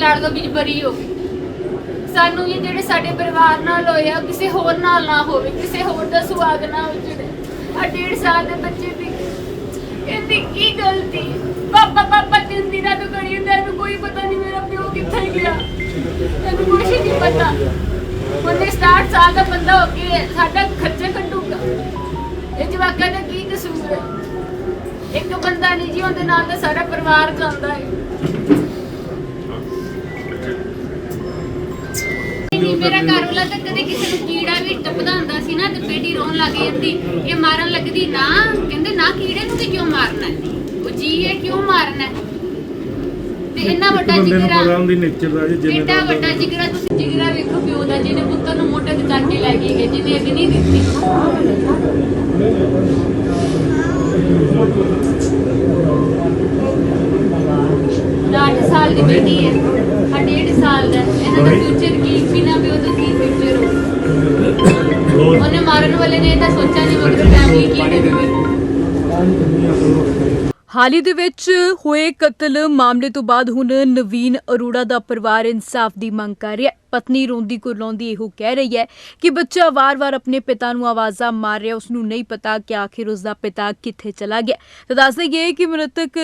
ਲੜ ਦੋ ਵਿੱਚ ਬਰੀ ਹੋ ਸਾਨੂੰ ਇਹ ਜਿਹੜੇ ਸਾਡੇ ਪਰਿਵਾਰ ਨਾਲ ਹੋਇਆ ਕਿਸੇ ਹੋਰ ਨਾਲ ਨਾ ਹੋਵੇ, ਕਿਸੇ ਹੋਰ ਦਾ ਸੁਆਗ ਨਾ ਉਜੜੇ ਆ ਡੇਢ ਸਾਲ ਦੇ ਬੱਚੇ ਦੀ ਇਹਦੀ ਕੀ ਗਲਤੀ? ਪਾਪਾ ਪਾਪਾ ਤਿੰਨ ਦਿਨਾਂ ਤੋਂ ਕਰੀ ਹੁੰਦਾ ਇਹਨੂੰ ਕੋਈ ਪਤਾ ਨਹੀਂ ਮੇਰਾ ਪਿਓ ਕਿੱਥੇ ਗਿਆ। ਇਹਨੂੰ ਕੁਛ ਨਹੀਂ ਪਤਾ। ਉਹਨੇ 67 ਸਾਲ ਦਾ ਬੰਦਾ ਹੋ ਕੇ ਸਾਡਾ ਖਰਚਾ ਕੱਢੂਗਾ। ਇਹ ਜਵਾਕਾਂ ਦਾ ਕੀ ਕਸੂਰ ਹੈ? ਇੱਕ ਬੰਦਾ ਨਹੀਂ ਜੀ, ਉਹਦੇ ਨਾਲ ਤਾਂ ਸਾਰਾ ਪਰਿਵਾਰ ਜਾਂਦਾ ਹੈ। ਮੇਰਾ ਘਰ ਵਾਲਾ ਤਾਂ ਕਦੇ ਕਿਸੇ ਨੂੰ ਕੀੜਾ ਵੀ ਟੱਪਦਾ ਹੁੰਦਾ ਸੀ ਨਾ ਤੇ ਬੇਟੀ ਰੋਣ ਲੱਗ ਜਾਂਦੀ ਇਹ ਮਾਰਨ ਲੱਗਦੀ ਨਾ ਕਹਿੰਦੇ ਨਾ ਕੀੜੇ ਨੂੰ ਤੇ ਕਿਉਂ ਮਾਰਨਾ ਹੈ? ਉਹ ਜੀ ਹੈ ਕਿਉਂ ਮਾਰਨਾ ਹੈ? ਤੇ ਇੰਨਾ ਵੱਡਾ ਬੰਦੇ ਨੂੰ ਪਤਾ ਜਿਗਰਾ ਹੁੰਦੀ ਨੇਚਰ ਦਾ ਜੀ ਜਿਵੇਂ ਵੱਡਾ ਜਿਗਰਾ ਤੁਸੀਂ ਜਿਗਰਾ ਵੇਖੋ ਪਿਓ ਦਾ ਜਿਹਨੇ ਪੁੱਤਰ ਨੂੰ ਮੋਟੇ ਤੇ ਚੱਕ ਕੇ ਲੈ ਕੇ ਗਏ ਜਿਹਨੇ ਅਗਨੀ ਦਿੱਤੀ 8 ਸਾਲ ਦੀ ਬੇਟੀ ਆ 1.5 ਸਾਲ ਦਾ ਇਹਨਾਂ ਦਾ ਫਿਊਚਰ ਕੀ? ਬਿਨਾ ਪਿਓ ਤੋਂ ਕੀ ਫਿਊਚਰ ਹੋ ਉਹਨੇ ਮਾਰਨ ਵਾਲੇ ਨੇ ਇਹ ਤਾਂ ਸੋਚਿਆ ਨਹੀਂ ਮਗਰ ਫੈਮਿਲੀ ਕੀ ਕਰੂਗੀ। ਹਾਲ ਹੀ ਦੇ ਵਿੱਚ ਹੋਏ ਕਤਲ ਮਾਮਲੇ ਤੋਂ ਬਾਅਦ ਹੁਣ ਨਵੀਨ ਅਰੋੜਾ ਦਾ ਪਰਿਵਾਰ ਇਨਸਾਫ ਦੀ ਮੰਗ ਕਰ ਰਿਹਾ ਹੈ। ਪਤਨੀ ਰੋਂਦੀ ਕੁਰਲਾਉਂਦੀ ਇਹੋ ਕਹਿ ਰਹੀ ਹੈ ਕਿ ਬੱਚਾ ਵਾਰ-ਵਾਰ ਆਪਣੇ ਪਿਤਾ ਨੂੰ ਆਵਾਜ਼ਾਂ ਮਾਰ ਰਿਹਾ ਉਸ ਨੂੰ ਨਹੀਂ ਪਤਾ ਕਿ ਆਖਿਰ ਉਸ ਦਾ ਪਿਤਾ ਕਿੱਥੇ ਚਲਾ ਗਿਆ। ਤਾਂ ਦੱਸ ਦਈਏ ਕਿ ਮ੍ਰਿਤਕ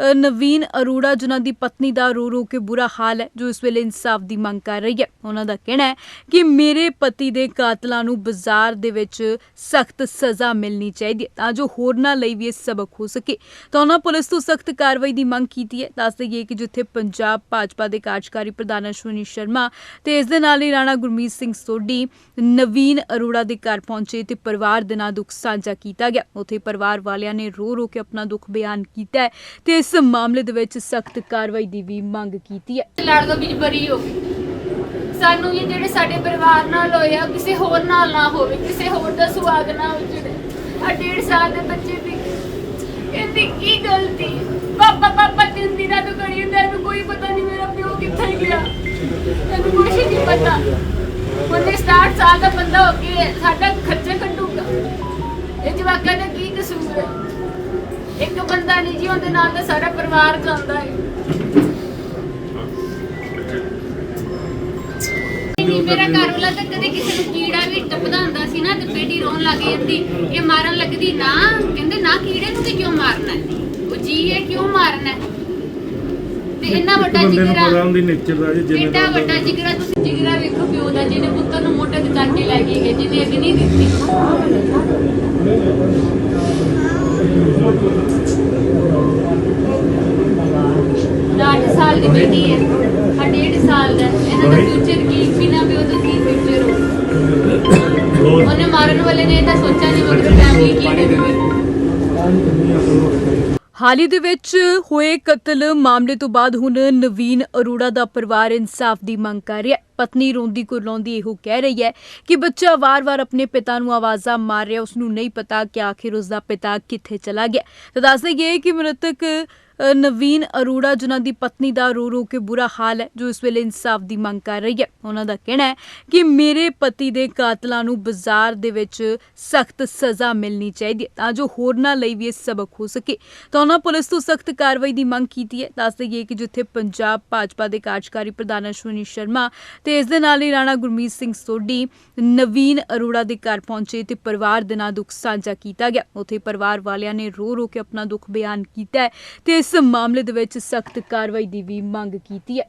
ਨਵੀਨ ਅਰੋੜਾ, ਜਿਨ੍ਹਾਂ ਦੀ ਪਤਨੀ ਦਾ ਰੋ ਰੋ ਕੇ ਬੁਰਾ ਹਾਲ ਹੈ, ਜੋ ਇਸ ਵੇਲੇ ਇਨਸਾਫ ਦੀ ਮੰਗ ਕਰ ਰਹੀ ਹੈ। ਉਹਨਾਂ ਦਾ ਕਹਿਣਾ ਹੈ ਕਿ ਮੇਰੇ ਪਤੀ ਦੇ ਕਾਤਲਾਂ ਨੂੰ ਬਾਜ਼ਾਰ ਦੇ ਵਿੱਚ ਸਖਤ ਸਜ਼ਾ ਮਿਲਣੀ ਚਾਹੀਦੀ ਹੈ, ਤਾਂ ਜੋ ਹੋਰਨਾਂ ਲਈ ਵੀ ਇਹ ਸਬਕ ਹੋ ਸਕੇ। ਤਾਂ ਉਹਨਾਂ ਪੁਲਿਸ ਤੋਂ ਸਖਤ ਕਾਰਵਾਈ ਦੀ ਮੰਗ ਕੀਤੀ ਹੈ। ਦੱਸ ਦਈਏ ਕਿ ਜਿੱਥੇ ਪੰਜਾਬ ਭਾਜਪਾ ਦੇ ਕਾਰਜਕਾਰੀ ਪ੍ਰਧਾਨ ਅਸ਼ਵਨੀ ਸ਼ਰਮਾ, ਤੇ ਇਸ ਦੇ ਨਾਲ ਹੀ ਰਾਣਾ ਗੁਰਮੀਤ ਸਿੰਘ ਸੋਢੀ, ਨਵੀਨ ਅਰੋੜਾ ਦੇ ਘਰ ਪਹੁੰਚੇ ਤੇ ਪਰਿਵਾਰ ਦੇ ਨਾਲ ਦੁੱਖ ਸਾਂਝਾ ਕੀਤਾ ਗਿਆ। ਉੱਥੇ ਪਰਿਵਾਰ ਵਾਲਿਆਂ ਨੇ ਰੋ ਰੋ ਕੇ ਆਪਣਾ ਦੁੱਖ ਬਿਆਨ ਕੀਤਾ ਹੈ, ਤੇ ਇਸ ਮਾਮਲੇ ਦੇ ਵਿੱਚ ਸਖਤ ਕਾਰਵਾਈ ਦੀ ਵੀ ਮੰਗ ਕੀਤੀ ਹੈ। ਲੜ ਦੋ ਵਿੱਚ ਬਰੀ ਹੋ ਸਾਨੂੰ ਇਹ ਜਿਹੜੇ ਸਾਡੇ ਪਰਿਵਾਰ ਨਾਲ ਹੋਇਆ ਕਿਸੇ ਹੋਰ ਨਾਲ ਨਾ ਹੋਵੇ, ਕਿਸੇ ਹੋਰ ਦਾ ਸੁਆਗ ਨਾ ਉਜੜੇ ਆ 1.5 ਸਾਲ ਦੇ ਬੱਚੇ ਦੀ ਇਹਦੀ ਕੀ ਗਲਤੀ? ਪਾਪਾ ਪਾਪਾ ਤਿੰਨ ਦਿਨਾਂ ਤੋਂ ਕਰੀ ਹੁੰਦਾ ਇਹਨੂੰ ਕੋਈ ਪਤਾ ਨਹੀਂ ਮੇਰਾ ਪਿਓ ਕਿੱਥੇ ਗਿਆ। ਇਹਨੂੰ ਕੁਛ ਨਹੀਂ ਪਤਾ। ਉਹਨੇ 67 ਸਾਲ ਦਾ ਬੰਦਾ ਹੋ ਕੇ ਸਾਡਾ ਨਹੀਂ ਜੀ ਉਹਦੇ ਨਾਲ ਤਾਂ ਸਾਰਾ ਪਰਿਵਾਰ ਜਾਂਦਾ ਹੈ ਨਹੀਂ ਮੇਰਾ ਘਰ ਵਾਲਾ ਤਾਂ ਕਦੇ ਕਿਸੇ ਨੂੰ ਕੀੜਾ ਵੀ ਟੱਪਦਾ ਹੁੰਦਾ ਸੀ ਨਾ ਤੇ ਬੇਟੀ ਰੋਣ ਲੱਗ ਜਾਂਦੀ ਇਹ ਮਾਰਨ ਲੱਗਦੀ ਨਾ ਕਹਿੰਦੇ ਨਾ ਕੀੜੇ ਨੂੰ ਤੇ ਕਿਉਂ ਮਾਰਨਾ ਹੈ? ਉਹ ਜੀ ਹੈ ਕਿਉਂ ਮਾਰਨਾ ਹੈ? ਤੇ ਇੰਨਾ ਵੱਡਾ ਬੰਦੇ ਨੂੰ ਜਿਗਰਾ ਪਤਾ ਹੁੰਦੀ ਨੇਚਰ ਦਾ ਜੀ ਜਿਵੇਂ ਦਾ ਵੱਡਾ ਜਿਗਰਾ ਤੁਸੀਂ ਜਿਗਰਾ ਵੇਖੋ ਪਿਓ ਦਾ ਜਿਹਨੇ ਪੁੱਤਰ ਨੂੰ ਮੋਟੇ ਤੇ ਚੱਕ ਕੇ ਲੈ ਕੇ ਗਏ ਜਿਹਨੇ ਅਗਨੀ ਦਿੱਤੀ ਦਾ 8 ਸਾਲ ਦੀ ਬੇਟੀ ਹੈ ਆ 1.5 ਸਾਲ ਦਾ। ਇਹਨਾਂ ਦਾ ਫਿਊਚਰ ਕੀ? ਬਿਨਾ ਪਿਓ ਤੋਂ ਕੀ ਫਿਊਚਰ ਹੋ ਉਹਨੇ ਮਾਰਨ ਵਾਲੇ ਨੇ ਇਹ ਤਾਂ ਸੋਚਿਆ ਨਹੀਂ ਮਗਰ ਫੈਮਿਲੀ ਕੀ ਕਰੂਗੀ। ਹਾਲ ਹੀ ਦੇ ਵਿੱਚ ਹੋਏ ਕਤਲ ਮਾਮਲੇ ਤੋਂ ਬਾਅਦ ਹੁਣ ਨਵੀਨ ਅਰੋੜਾ ਦਾ ਪਰਿਵਾਰ ਇਨਸਾਫ ਦੀ ਮੰਗ ਕਰ ਰਿਹਾ ਹੈ। ਪਤਨੀ ਰੋਂਦੀ ਕੁਰਲਾਉਂਦੀ ਇਹੋ ਕਹਿ ਰਹੀ ਹੈ ਕਿ ਬੱਚਾ ਵਾਰ-ਵਾਰ ਆਪਣੇ ਪਿਤਾ ਨੂੰ ਆਵਾਜ਼ਾਂ ਮਾਰ ਰਿਹਾ ਉਸ ਨੂੰ ਨਹੀਂ ਪਤਾ ਕਿ ਆਖਿਰ ਉਸ ਦਾ ਪਿਤਾ ਕਿੱਥੇ ਚਲਾ ਗਿਆ। ਤਾਂ ਦੱਸ ਦਈਏ ਕਿ ਮ੍ਰਿਤਕ ਨਵੀਨ ਅਰੋੜਾ, ਜਿਨ੍ਹਾਂ ਦੀ ਪਤਨੀ ਦਾ ਰੋ ਰੋ ਕੇ ਬੁਰਾ ਹਾਲ ਹੈ, ਜੋ ਇਸ ਵੇਲੇ ਇਨਸਾਫ ਦੀ ਮੰਗ ਕਰ ਰਹੀ ਹੈ। ਉਹਨਾਂ ਦਾ ਕਹਿਣਾ ਹੈ ਕਿ ਮੇਰੇ ਪਤੀ ਦੇ ਕਾਤਲਾਂ ਨੂੰ ਬਾਜ਼ਾਰ ਦੇ ਵਿੱਚ ਸਖਤ ਸਜ਼ਾ ਮਿਲਣੀ ਚਾਹੀਦੀ ਹੈ, ਤਾਂ ਜੋ ਹੋਰਨਾਂ ਲਈ ਵੀ ਇਹ ਸਬਕ ਹੋ ਸਕੇ। ਤਾਂ ਉਹਨਾਂ ਪੁਲਿਸ ਤੋਂ ਸਖਤ ਕਾਰਵਾਈ ਦੀ ਮੰਗ ਕੀਤੀ ਹੈ। ਦੱਸ ਦਈਏ ਕਿ ਜਿੱਥੇ ਪੰਜਾਬ ਭਾਜਪਾ ਦੇ ਕਾਰਜਕਾਰੀ ਪ੍ਰਧਾਨ ਅਸ਼ਵਨੀ ਸ਼ਰਮਾ, ਤੇ ਇਸ ਦੇ ਨਾਲ ਹੀ ਰਾਣਾ ਗੁਰਮੀਤ ਸਿੰਘ ਸੋਢੀ, ਨਵੀਨ ਅਰੋੜਾ ਦੇ ਘਰ ਪਹੁੰਚੇ ਤੇ ਪਰਿਵਾਰ ਦੇ ਨਾਲ ਦੁੱਖ ਸਾਂਝਾ ਕੀਤਾ ਗਿਆ। ਉੱਥੇ ਪਰਿਵਾਰ ਵਾਲਿਆਂ ਨੇ ਰੋ ਰੋ ਕੇ ਆਪਣਾ ਦੁੱਖ ਬਿਆਨ ਕੀਤਾ ਹੈ, ਤੇ ਇਸ ਮਾਮਲੇ ਦੇ ਵਿੱਚ ਸਖਤ ਕਾਰਵਾਈ ਦੀ ਵੀ ਮੰਗ ਕੀਤੀ ਹੈ।